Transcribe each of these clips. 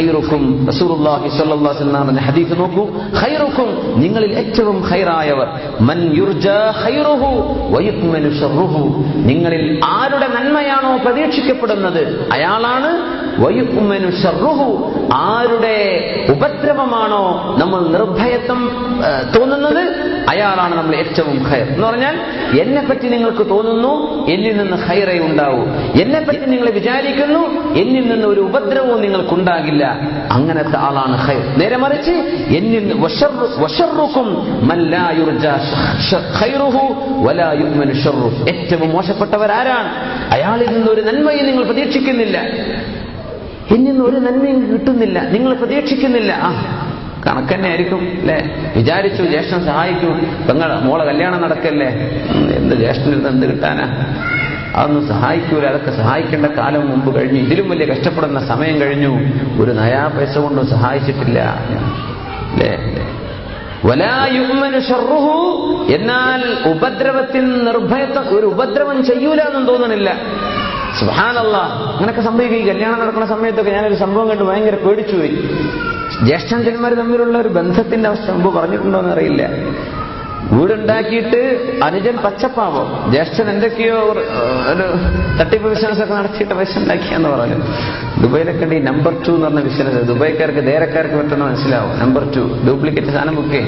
ഖൈറുക്കും റസൂലുള്ളാഹി സ്വല്ലല്ലാഹു അലൈഹി വസല്ലം ഹദീസ് നോക്കൂ. ഖൈറുക്കും നിങ്ങളിൽ ഏറ്റവും ഖൈറായവർ. മൻ യുർജാ ഖൈറുഹു വയുക്മനു ശർറുഹു നിങ്ങളിൽ ആരുടെ നന്മയാണോ പ്രതീക്ഷിക്കപ്പെടുന്നത്? അയാളാണ് വയുക്മനു ശർറുഹു ആരുടെ ഉപദ്രവമാണോ നമ്മൾ നിർഭയത്വം തോന്നുന്നത്? അയാളാണ് നമ്മൾ ഏറ്റവും ഖൈർ. എന്ന് പറഞ്ഞാൽ എന്നെ പറ്റി നിങ്ങൾക്ക് തോന്നുന്നു എന്നിൽ നിന്ന് ഖൈറേ ഉണ്ടാവൂ. എന്നെ പറ്റി നിങ്ങൾ വിചാരിക്കുന്നു എന്നിൽ നിന്ന് ഒരു ഉപദ്രവവും നിങ്ങൾക്കുണ്ടാകില്ല. അങ്ങനത്തെ ആളാണ് ഖൈർ. നേരെ മറിച്ച് എന്നിൽ. ഏറ്റവും മോശപ്പെട്ടവരാരാണ് അയാളിൽ നിന്ന് ഒരു നന്മയും നിങ്ങൾ പ്രതീക്ഷിക്കുന്നില്ല. എന്നിൽ നിന്ന് ഒരു നന്മയും കിട്ടുന്നില്ല. നിങ്ങൾ പ്രതീക്ഷിക്കുന്നില്ല. ആ കണക്കന്നെ ആയിരിക്കും അല്ലെ? വിചാരിച്ചു ജ്യേഷ്ഠൻ സഹായിക്കും. പെങ്ങൾ മോളെ കല്യാണം നടക്കല്ലേ? എന്ത് ജ്യേഷ്ഠനിൽ നിന്ന് എന്ത് കിട്ടാനാ? അതൊന്നും സഹായിക്കൂല അതൊക്കെ സഹായിക്കേണ്ട കാലം മുമ്പ് കഴിഞ്ഞു. ഇതിലും വലിയ കഷ്ടപ്പെടുന്ന സമയം കഴിഞ്ഞു. ഒരു നയാ പൈസ കൊണ്ടും സഹായിച്ചിട്ടില്ല. എന്നാൽ ഉപദ്രവത്തിൽ നിർഭയത്വം ഒരു ഉപദ്രവം ചെയ്യൂല എന്നും തോന്നണില്ല. സുഹാനല്ല അങ്ങനൊക്കെ സംഭവിക്കും. ഈ കല്യാണം നടക്കുന്ന സമയത്തൊക്കെ ഞാനൊരു സംഭവം കണ്ട് ഭയങ്കര പേടിച്ചു പോയി ജ്യേഷ്ഠന്മാർ തമ്മിലുള്ള ഒരു ബന്ധത്തിന്റെ അവസ്ഥ മുമ്പ് പറഞ്ഞിട്ടുണ്ടോ എന്ന് അറിയില്ല. വീടുണ്ടാക്കിയിട്ട് അനുജൻ പച്ചപ്പാവം? ജ്യേഷ്ഠൻ എന്തൊക്കെയോ ഒരു തട്ടിപ്പ് ബിസിനസ് ഒക്കെ നടത്തിയിട്ട് പൈസ ഉണ്ടാക്കിയെന്ന് പറഞ്ഞു. ദുബൈയിലൊക്കെ ഈ നമ്പർ ടു എന്ന് പറഞ്ഞ ബിസിനസ് ദുബൈക്കാർക്ക് ധേരക്കാർക്ക് പറ്റുന്ന മനസ്സിലാവും? നമ്പർ ടു ഡ്യൂപ്ലിക്കേറ്റ് സാധനം ബുക്ക്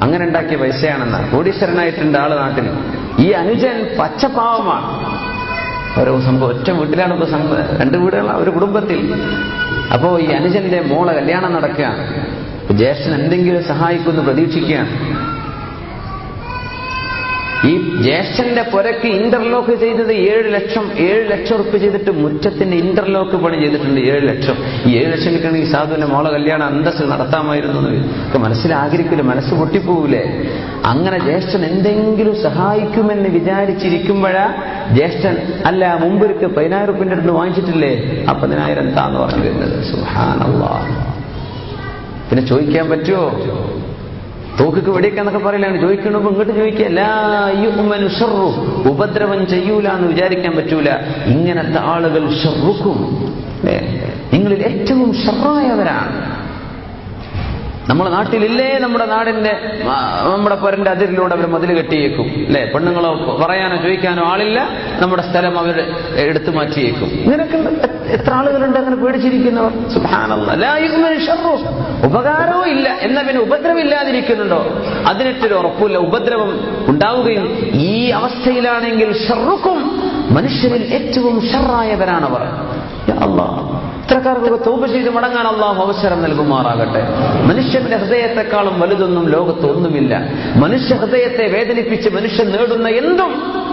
അങ്ങനെ ഉണ്ടാക്കിയ പൈസയാണെന്ന്. കോടീശ്വരനായിട്ടുണ്ട് ആൾ നാട്ടിൽ ഈ അനുജൻ പച്ചപ്പാവമാണ്. ഓരോ സംഭവം ഒറ്റ വീട്ടിലാണ് ഇപ്പൊ സംഭവം. രണ്ട് വീടുകളാണ് ഒരു കുടുംബത്തിൽ. അപ്പോ ഈ അനുജന്റെ മോളെ കല്യാണം നടക്കുകയാണ്. ജ്യേഷ്ഠൻ എന്തെങ്കിലും സഹായിക്കുമെന്ന് പ്രതീക്ഷിക്കുകയാണ്. ഈ ജ്യേഷ്ഠന്റെ പുരക്ക് ഇന്റർലോക്ക് ചെയ്തത് ഏഴ് ലക്ഷം ഏഴ് ലക്ഷം റുപ്യ ചെയ്തിട്ട് മുറ്റത്തിന്റെ ഇന്റർലോക്ക് പണി ചെയ്തിട്ടുണ്ട് ഏഴ് ലക്ഷം. ഈ ഏഴ് ലക്ഷം കിട്ടണമെങ്കിൽ സാധുവിന്റെ മോളെ കല്യാണം അന്തസ് നടത്താമായിരുന്നു ഒക്കെ മനസ്സിൽ ആഗ്രഹിക്കില്ല മനസ്സ് പൊട്ടിപ്പോവില്ലേ അങ്ങനെ ജ്യേഷ്ഠൻ എന്തെങ്കിലും സഹായിക്കുമെന്ന് വിചാരിച്ചിരിക്കുമ്പോഴാ ജ്യേഷ്ഠൻ അല്ല മുമ്പൊരിക്കൽ പതിനായിരം റുപ്യന്റെ അടുത്ത് വാങ്ങിച്ചിട്ടില്ലേ? ആ പതിനായിരം താന്ന് പറഞ്ഞു വരുന്നത് പിന്നെ ചോദിക്കാൻ പറ്റുമോ തോക്കിക്ക് വെടിയൊക്കെ പറയലാണ്. ചോദിക്കണു ഇങ്ങോട്ട് ചോദിക്കുക. ഉപദ്രവം ചെയ്യൂല എന്ന് വിചാരിക്കാൻ പറ്റൂല. ഇങ്ങനത്തെ ആളുകൾ ഷർറുക്കും? നിങ്ങളിൽ ഏറ്റവും ഷർറായവരാണ്. നമ്മുടെ നാട്ടിലില്ലേ നമ്മുടെ നാടിന്റെ നമ്മുടെ പൊരന്റെ അതിരിലൂടെ അവർ മതിൽ കെട്ടിയേക്കും. അല്ലെ പെണ്ണുങ്ങളോ പറയാനോ ചോദിക്കാനോ ആളില്ല. നമ്മുടെ സ്ഥലം അവർ എടുത്തു മാറ്റിയേക്കും. ഇങ്ങനെയൊക്കെ എത്ര ആളുകളുണ്ട് അങ്ങനെ പേടിച്ചിരിക്കുന്നവർ. ഉപകാരവും ഇല്ല. എന്നാ പിന്നെ ഉപദ്രവം ഇല്ലാതിരിക്കുന്നുണ്ടോ അതിനിട്ടൊരു ഉറപ്പില്ല ഉപദ്രവം ഉണ്ടാവുകയും ഈ അവസ്ഥയിലാണെങ്കിൽ ഷർറുക്കും മനുഷ്യരിൽ ഏറ്റവും അല്ലാഹ് ഇത്തരക്കാർക്കൊക്കെ തോപ ചെയ്ത് മടങ്ങാൻ അള്ളാഹു അവസരം നൽകുമാറാകട്ടെ. മനുഷ്യന്റെ ഹൃദയത്തെക്കാളും വലുതൊന്നും ലോകത്ത് ഒന്നുമില്ല. മനുഷ്യ ഹൃദയത്തെ വേദനിപ്പിച്ച് മനുഷ്യൻ നേടുന്ന എന്തും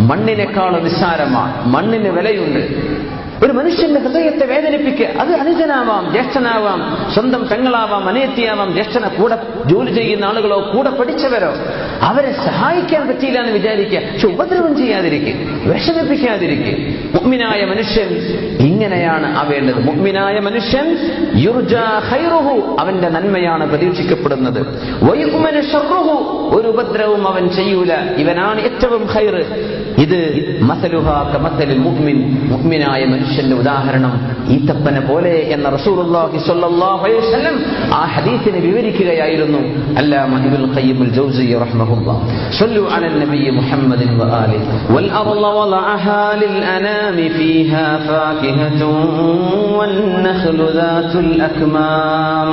മണ്ണിനേക്കാളും നിസ്സാരമാണ്. മണ്ണിന് വിലയുണ്ട്. ഒരു മനുഷ്യന്റെ ഹൃദയത്തെ വേദനിപ്പിക്കുക അത് അനുജനാവാം ജ്യേഷ്ഠനാവാം സ്വന്തം പെങ്ങളാവാം അനിയത്തിയാവാം ജ്യേഷ്ഠനെ കൂടെ ജോലി ചെയ്യുന്ന ആളുകളോ കൂടെ പഠിച്ചവരോ അവരെ സഹായിക്കാൻ പറ്റിയില്ല എന്ന് വിചാരിക്കുക പക്ഷെ ഉപദ്രവം ചെയ്യാതിരിക്കുക വിഷമിപ്പിക്കാതിരിക്കുക. മുഗ്മിനായ മനുഷ്യൻ ഇങ്ങനെയാണ് ആവേണ്ടത് മുഗ്മിനായ മനുഷ്യൻ അവന്റെ നന്മയാണ് പ്രതീക്ഷിക്കപ്പെടുന്നത്. ഒരു ഉപദ്രവവും അവൻ ചെയ്യൂല. ഇവനാണ് ഏറ്റവും ഖൈറ്. ഇത് മസലുഹാ കമസലിൽ മുഅ്മിൻ മുഅ്മിനായ മനുഷ്യന്റെ ഉദാഹരണം ഈത്തപ്പനെ പോലെ എന്ന റസൂലുള്ളാഹി സ്വല്ലല്ലാഹു അലൈഹി വസല്ലം ആ ഹദീസിനെ വിവരിക്കുകയായിരുന്നു അല്ലാമ ഇബ്നുൽ ഖയ്യിം അൽ ജൗസി റഹ്മഹുല്ലാഹ് സ്വല്ലു അലൻ നബി മുഹമ്മദിൻ വആലിഹി വൽ അർള വളഅഹാ ലിൽ അനാമി ഫീഹാ ഫാകിഹത്തുൻ വൻ നഖ്ലു ദാതുൽ അക്മാം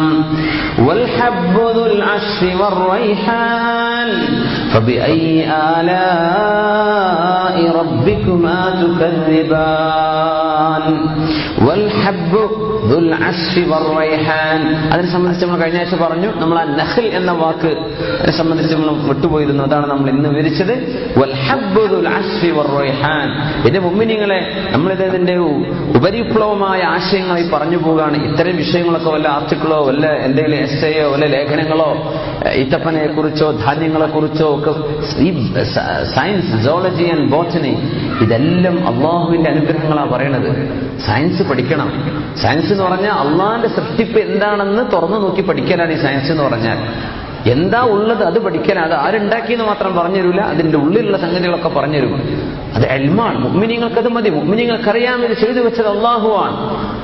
والحب ذو العشر والريحان فبأي آلاء ربكما تكذبان؟ والحب അതിനെ സംബന്ധിച്ച് നമ്മൾ കഴിഞ്ഞ ആഴ്ച പറഞ്ഞു നമ്മൾ ആ നഹൽ എന്ന വാക്ക് അതിനെ സംബന്ധിച്ച് നമ്മൾ വിട്ടുപോയിരുന്നു. അതാണ് നമ്മൾ ഇന്ന് വിവരിച്ചത്. എന്റെ മുമ്മിനിങ്ങളെ നമ്മളിതിന്റെ ഉപരിപ്ലവമായ ആശയങ്ങളെ പറഞ്ഞു പോവുകയാണ്. ഇത്തരം വിഷയങ്ങളൊക്കെ വല്ല ആർട്ടിക്കിളോ വല്ല എന്തെങ്കിലും എസ്സയോ വല്ല ലേഖനങ്ങളോ ഈത്തപ്പനെ കുറിച്ചോ ധാന്യങ്ങളെ കുറിച്ചോ ഒക്കെ ഈ സയൻസ് ജോളജി ആൻഡ് ബോട്ടണി ഇതെല്ലാം അള്ളാഹുവിന്റെ അനുഗ്രഹങ്ങളാണ് പറയണത്. സയൻസ് പഠിക്കണം. സയൻസ് എന്ന് പറഞ്ഞാൽ അള്ളാഹിന്റെ സൃഷ്ടിപ്പ് എന്താണെന്ന് തുറന്നു നോക്കി പഠിക്കാനാണ് ഈ സയൻസ് എന്ന് പറഞ്ഞാൽ. എന്താ ഉള്ളത് അത് പഠിക്കാൻ അത് ആരുണ്ടാക്കിയെന്ന് മാത്രം പറഞ്ഞുതരില്ല തരൂല അതിന്റെ ഉള്ളിലുള്ള സംഗതികളൊക്കെ പറഞ്ഞു തരും അത് എൽമാണ്. മുഗ്മിനിങ്ങൾക്ക് അത് മതി. മുഗ്മിനിങ്ങൾക്കറിയാം ഇത് ചെയ്തു വെച്ചത് അള്ളാഹുവാണ്.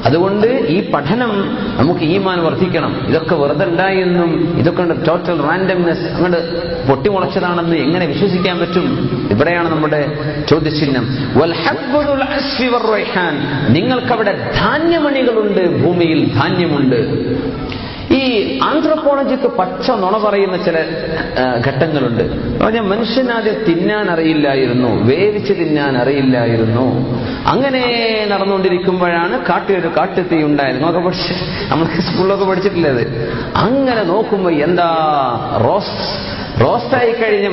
അതുകൊണ്ട് ഈ പഠനം നമുക്ക് ഈമാൻ വർദ്ധിക്കണം. ഇതൊക്കെ വെറുതെ ഉണ്ടായെന്നും ഇതൊക്കെ ടോട്ടൽ റാൻഡംനെസ് അങ്ങോട്ട് പൊട്ടിമുളച്ചതാണെന്ന് എങ്ങനെ വിശ്വസിക്കാൻ പറ്റും? ഇവിടെയാണ് നമ്മുടെ ചോദ്യചിഹ്നം. നിങ്ങൾക്കവിടെ ധാന്യമണികളുണ്ട് ഭൂമിയിൽ ധാന്യമുണ്ട്. ഈ ആന്ത്രപ്പോളജിക്ക് പച്ച നുണ പറയുന്ന ചില ഘട്ടങ്ങളുണ്ട്. പറഞ്ഞാൽ മനുഷ്യനാദ്യം തിന്നാൻ അറിയില്ലായിരുന്നു വേവിച്ച് തിന്നാൻ അറിയില്ലായിരുന്നു. അങ്ങനെ നടന്നുകൊണ്ടിരിക്കുമ്പോഴാണ് കാട്ടിലൊരു കാട്ടുതീ ഉണ്ടായത് നമ്മളൊക്കെ പഠിച്ച് നമ്മൾ സ്കൂളിലൊക്കെ പഠിച്ചിട്ടില്ലേ അത്? അങ്ങനെ നോക്കുമ്പോൾ എന്താ റോസ് റോസ്റ്റായി കഴിഞ്ഞ